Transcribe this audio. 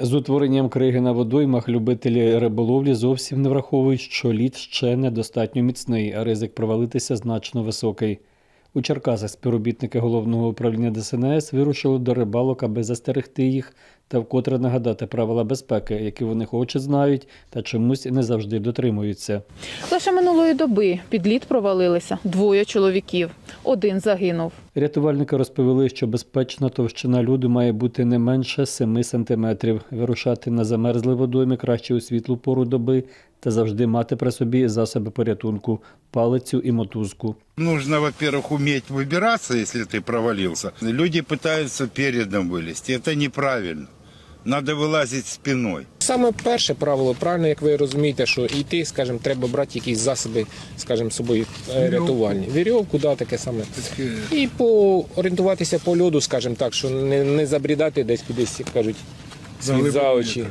З утворенням криги на водоймах любителі риболовлі зовсім не враховують, що лід ще недостатньо міцний, а ризик провалитися значно високий. У Черкасах співробітники головного управління ДСНС вирушили до рибалок, аби застерегти їх та вкотре нагадати правила безпеки, які вони хоч і знають та чомусь не завжди дотримуються. Лише минулої доби під лід провалилися двоє чоловіків. Один загинув. Рятувальники розповіли, що безпечна товщина льоду має бути не менше 7 сантиметрів. Вирушати на замерзлий водойми краще у світлу пору доби та завжди мати при собі засоби порятунку, палицю і мотузку. Нужно, во-первых, уметь выбираться, если ты провалился. Люди пытаются передом вылезти. Это неправильно. Надо вилазити спиною. Саме перше правило, правильно, як ви розумієте, що йти, скажімо, треба брати якісь засоби, скажімо, з собою е, рятувальні. Вірьовку, да, таке саме. І по орієнтуватися по льоду, скажімо так, що не, не забрідати десь кудись, як кажуть, світ за очі.